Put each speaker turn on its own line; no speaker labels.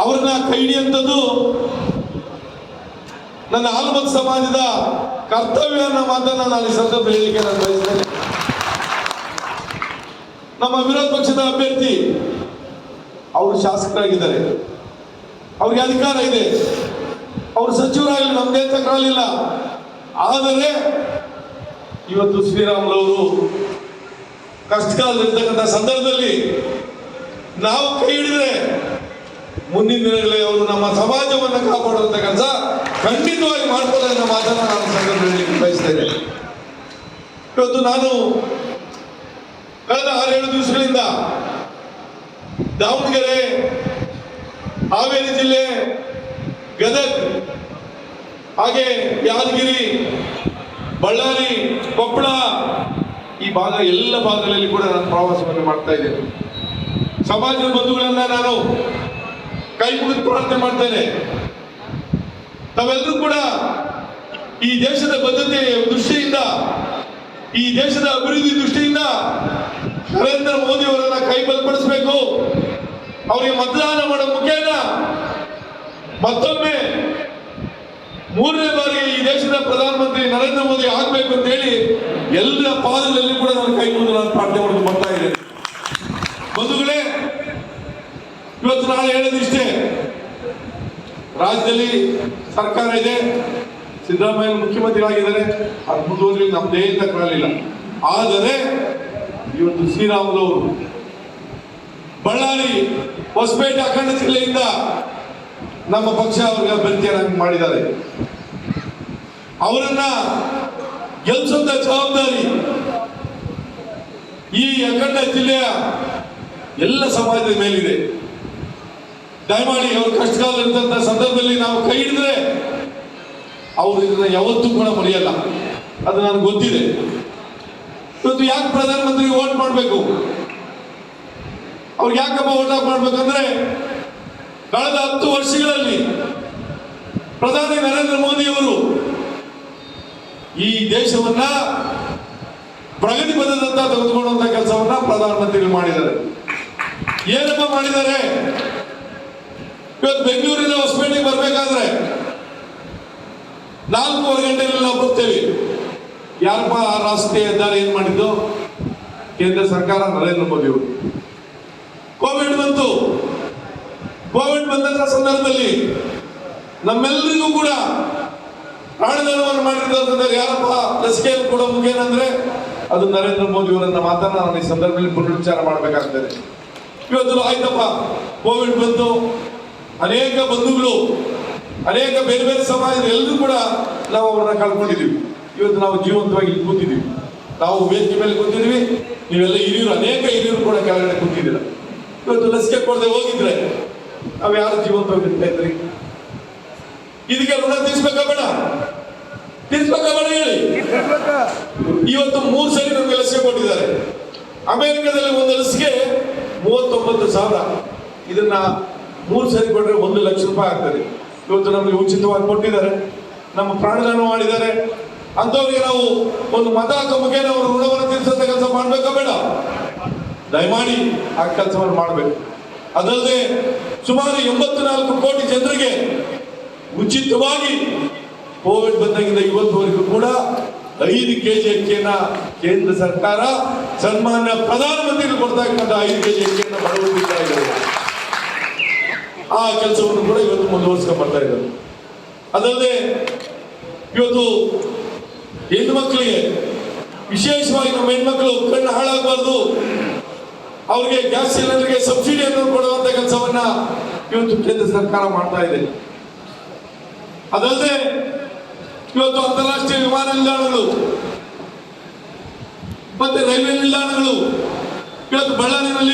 ಅವ್ರನ್ನ ಕೈ ಹಿಡಿಯುವಂಥದ್ದು ನನ್ನ ಆಲ್ಮತ್ ಸಮಾಜದ ಕರ್ತವ್ಯ ಅನ್ನೋ ಮಾತನ್ನ ನಾನು ಈ ಸಂದರ್ಭ ಹೇಳಿಕೆ ನಾನು ಬಯಸ್ತೇನೆ. ನಮ್ಮ ವಿರೋಧ ಪಕ್ಷದ ಅಭ್ಯರ್ಥಿ, ಅವರು ಶಾಸಕರಾಗಿದ್ದಾರೆ. ಅವ್ರಿಗೆ ಅಧಿಕಾರ ಇದೆ. ಅವರು ಸಚಿವರಾಗಲಿ, ನಮ್ದೇ ತಕರಾಲಿಲ್ಲ ಆದರೆ ಇವತ್ತು ಶ್ರೀರಾಮುಲವರು ಕಷ್ಟಕಾಲದಲ್ಲಿರ್ತಕ್ಕಂಥ ಸಂದರ್ಭದಲ್ಲಿ ನಾವು ಕೈ ಹಿಡಿದ್ರೆ ಮುಂದಿನ ದಿನಗಳಲ್ಲಿ ಅವರು ನಮ್ಮ ಸಮಾಜವನ್ನು ಕಾಪಾಡುವಂತ ಕೆಲಸ ಖಂಡಿತವಾಗಿ ಮಾಡ್ತಾರೆ ಅನ್ನೋ ಮಾತನ್ನು ನಾನು ಸಂದರ್ಭದಲ್ಲಿ ಬಯಸ್ತೇನೆ. ಇವತ್ತು ನಾನು ಕಳೆದ ಆರೇಳು ದಿವಸಗಳಿಂದ ದಾವಣಗೆರೆ, ಹಾವೇರಿ ಜಿಲ್ಲೆ, ಗದಗ್, ಹಾಗೆ ಯಾದಗಿರಿ, ಬಳ್ಳಾರಿ, ಕೊಪ್ಪಳ ಈ ಭಾಗ ಎಲ್ಲ ಭಾಗಗಳಲ್ಲಿ ಕೂಡ ನಾನು ಪ್ರವಾಸವನ್ನು ಮಾಡ್ತಾ ಇದ್ದೇನೆ. ಸಮಾಜದ ಬಂಧುಗಳನ್ನ ನಾನು ಕೈ ಮುಗಿದು ಪ್ರಾರ್ಥನೆ ಮಾಡ್ತೇನೆ. ತಾವೆಲ್ಲರೂ ಕೂಡ ಈ ದೇಶದ ಬದ್ಧತೆ ದೃಷ್ಟಿಯಿಂದ, ಈ ದೇಶದ ಅಭಿವೃದ್ಧಿ ದೃಷ್ಟಿಯಿಂದ ನರೇಂದ್ರ ಮೋದಿ ಅವರನ್ನ ಕೈ ಬಲಪಡಿಸಬೇಕು. ಅವರಿಗೆ ಮತದಾನ ಮಾಡೋ ಮುಖೇನ ಮತ್ತೊಮ್ಮೆ ಮೂರನೇ ಬಾರಿ ಈ ದೇಶದ ಪ್ರಧಾನಮಂತ್ರಿ ನರೇಂದ್ರ ಮೋದಿ ಆಗಬೇಕು ಅಂತ ಹೇಳಿ ಎಲ್ಲರ ಪಾದಗಳಲ್ಲಿ ಕೂಡ ನಾನು ಕೈ ಮುಂದೆ ನಾನು ಪ್ರಾರ್ಥನೆ ಮಾಡಿಕೊಂಡು ಬರ್ತಾ ಇದ್ದೇನೆ ಬಂಧುಗಳೇ, ಇವತ್ತು ನಾನು ಹೇಳೋದಿಷ್ಟೇ ರಾಜ್ಯದಲ್ಲಿ ಸರ್ಕಾರ ಇದೆ. ಸಿದ್ದರಾಮಯ್ಯ ಮುಖ್ಯಮಂತ್ರಿಗಳಾಗಿದ್ದಾರೆ. ಅದು ಮುಂದುವರಿ ನಮ್ದೇ ತಕರಾಲಿಲ್ಲ ಆದರೆ ಇವತ್ತು ಶ್ರೀರಾಮುಲವರು ಬಳ್ಳಾರಿ ಹೊಸಪೇಟೆ ಅಖಂಡ ಜಿಲ್ಲೆಯಿಂದ ನಮ್ಮ ಪಕ್ಷ ಅವ್ರಿಗೆ ಅಭ್ಯರ್ಥಿಯನ್ನಾಗಿ ಮಾಡಿದ್ದಾರೆ. ಅವರನ್ನ ಗೆಲ್ಸೋಂತ ಜವಾಬ್ದಾರಿ ಈ ಅಖಂಡ ಜಿಲ್ಲೆಯ ಎಲ್ಲ ಸಮಾಜದ ಮೇಲಿದೆ. ದಯಮಾಡಿ ಅವ್ರ ಕಷ್ಟಕಾಲದಂತ ಸಂದರ್ಭದಲ್ಲಿ ನಾವು ಕೈ ಹಿಡಿದ್ರೆ ಅವರು ಇದನ್ನ ಯಾವತ್ತೂ ಕೂಡ ಮರೆಯಲ್ಲ. ಅದು ನನಗೆ ಗೊತ್ತಿದೆ. ಇವತ್ತು ಯಾಕೆ ಪ್ರಧಾನಮಂತ್ರಿ ವೋಟ್ ಮಾಡಬೇಕು? ಅವ್ರಿಗೆ ಯಾಕಪ್ಪ ವೋಟ್ ಮಾಡ್ಬೇಕಂದ್ರೆ ಕಳೆದ ಹತ್ತು ವರ್ಷಗಳಲ್ಲಿ ಪ್ರಧಾನಿ ನರೇಂದ್ರ ಮೋದಿ ಅವರು ಈ ದೇಶವನ್ನ ಪ್ರಗತಿ ಬಂದದಂತ ತೆಗೆದುಕೊಳ್ಳುವಂತ ಕೆಲಸವನ್ನ ಪ್ರಧಾನಮಂತ್ರಿಗಳು ಮಾಡಿದ್ದಾರೆ. ಏನಪ್ಪ ಮಾಡಿದ್ದಾರೆ? ಇವತ್ತು ಬೆಂಗಳೂರಿನ ಹೊಸಪೇಟೆಗೆ ಬರಬೇಕಾದ್ರೆ ನಾಲ್ಕೂವರೆ ಗಂಟೆಯಲ್ಲಿ ನಾವು ಬರ್ತೇವೆ. ಯಾರಪ್ಪ ಆ ರಾಷ್ಟ್ರೀಯ ಹೆದ್ದಾರಿ ಏನು ಮಾಡಿದ್ದು? ಕೇಂದ್ರ ಸರ್ಕಾರ ನರೇಂದ್ರ ಮೋದಿ ಅವರು. ಕೋವಿಡ್ ಬಂತು. ಕೋವಿಡ್ ಬಂದಂತಹ ಸಂದರ್ಭದಲ್ಲಿ ನಮ್ಮೆಲ್ಲರಿಗೂ ಕೂಡ ಪ್ರಾಣದಾನವನ್ನು ಮಾಡಿರ್ತಕ್ಕಂಥವ್ರು ಯಾರಪ್ಪ ಲಸಿಕೆಯನ್ನು ಕೊಡೋ ಮುಖ ಅಂದ್ರೆ ಅದು ನರೇಂದ್ರ ಮೋದಿ ಅವರನ್ನ ಮಾತನ್ನ ನಾನು ಈ ಸಂದರ್ಭದಲ್ಲಿ ಪುನರುಚ್ಚಾರ ಮಾಡಬೇಕಾಗ್ತದೆ. ಇವತ್ತು ಆಯ್ತಪ್ಪ, ಕೋವಿಡ್ ಬಂತು. ಅನೇಕ ಬಂಧುಗಳು, ಅನೇಕ ಬೇರೆ ಬೇರೆ ಸಮಾಜದ ಎಲ್ಲರೂ ಕೂಡ ನಾವು ಅವ್ರನ್ನ ಕಳ್ಕೊಂಡಿದ್ದೀವಿ. ಇವತ್ತು ನಾವು ಜೀವಂತವಾಗಿ ಕೂತಿದ್ದೀವಿ. ನಾವು ವೇದಿಕೆ ಮೇಲೆ ಕೂತಿದ್ದೀವಿ. ನೀವೆಲ್ಲ ಹಿರಿಯರು, ಅನೇಕ ಹಿರಿಯರು ಕೂಡ ಕೆಳಗಡೆ ಕೂತಿದ್ದೀರ? ಇವತ್ತು ಲಸಿಕೆ ಕೊಡದೆ ಹೋಗಿದ್ರೆ ನಾವು ಯಾರು ಜೀವಂತವಾಗಿ ಇದ್ರಿ? ಇದಕ್ಕೆ ಋಣ ತೀರ್ಸ್ಬೇಕಾ ಬೇಡ? ತೀರ್ಸ್ಬೇಕಾ ಬೇಡ ಹೇಳಿ. ಇವತ್ತು ಮೂರು ಸರಿ ನಮ್ಗೆ ಲಸಿಕೆ ಕೊಟ್ಟಿದ್ದಾರೆ. ಅಮೆರಿಕದಲ್ಲಿ ಒಂದು ಲಸಿಕೆ ಮೂವತ್ತೊಂಬತ್ತು ಸಾವಿರ. ಇದನ್ನ ಮೂರು ಸರಿ ಕೊಟ್ಟರೆ ಒಂದು ಲಕ್ಷ ರೂಪಾಯಿ ಆಗ್ತದೆ. ಇವತ್ತು ನಮಗೆ ಉಚಿತವಾಗಿ ಕೊಟ್ಟಿದ್ದಾರೆ. ನಮ್ಮ ಪ್ರಾಣದಾನ ಮಾಡಿದ್ದಾರೆ. ಅಂಥವ್ರಿಗೆ ನಾವು ಒಂದು ಮತ ಹಾಕೋ ಮುಖೇನ ಅವರು ಋಣವನ್ನು ತೀರಿಸಂತ ಕೆಲಸ ಮಾಡ್ಬೇಕಾ ಬೇಡ? ದಯಮಾಡಿ ಆ ಕೆಲಸವನ್ನು ಮಾಡಬೇಕು. ಅದಲ್ಲದೆ ಸುಮಾರು ಎಂಬತ್ತು ನಾಲ್ಕು ಕೋಟಿ ಜನರಿಗೆ ಉಚಿತವಾಗಿ ಕೋವಿಡ್ ಬಂದಾಗಿಂದ ಇವತ್ತುವರೆಗೂ ಕೂಡ ಐದು ಕೆ ಜಿ ಅಕ್ಕಿಯನ್ನ ಕೇಂದ್ರ ಸರ್ಕಾರ ಸನ್ಮಾನ್ಯ ಪ್ರಧಾನಮಂತ್ರಿಗಳು ಕೊಡ್ತಾ ಇರ್ತಕ್ಕಂಥ ಐದು ಕೆ ಜಿ ಅಕ್ಕಿಯನ್ನು ಇದ್ದಾರೆ ಆ ಕೆಲಸವನ್ನು ಕೂಡ ಇವತ್ತು ಮುಂದುವರಿಸ್ಕೊಂಡು ಬರ್ತಾ ಇದ್ದಾರೆ. ಅದಲ್ಲದೆ, ಇವತ್ತು ಹೆಣ್ಣು ಮಕ್ಕಳಿಗೆ ವಿಶೇಷವಾಗಿ ನಮ್ಮ ಹೆಣ್ಮಕ್ಳು ಕಣ್ಣು ಹಾಳಾಗಬಾರ್ದು. ಅವ್ರಿಗೆ ಗ್ಯಾಸ್ ಸಿಲಿಂಡರ್ಗೆ ಸಬ್ಸಿಡಿಯನ್ನು ಕೊಡುವಂತ ಕೆಲಸವನ್ನ ಇವತ್ತು ಕೇಂದ್ರ ಸರ್ಕಾರ ಮಾಡ್ತಾ ಇದೆ. ಅದಲ್ಲದೆ, ಇವತ್ತು ಅಂತಾರಾಷ್ಟ್ರೀಯ ವಿಮಾನ ನಿಲ್ದಾಣಗಳು ಮತ್ತೆ ರೈಲ್ವೆ ನಿಲ್ದಾಣಗಳು ಇವತ್ತು ಬಳ್ಳಾರಿನಲ್ಲಿ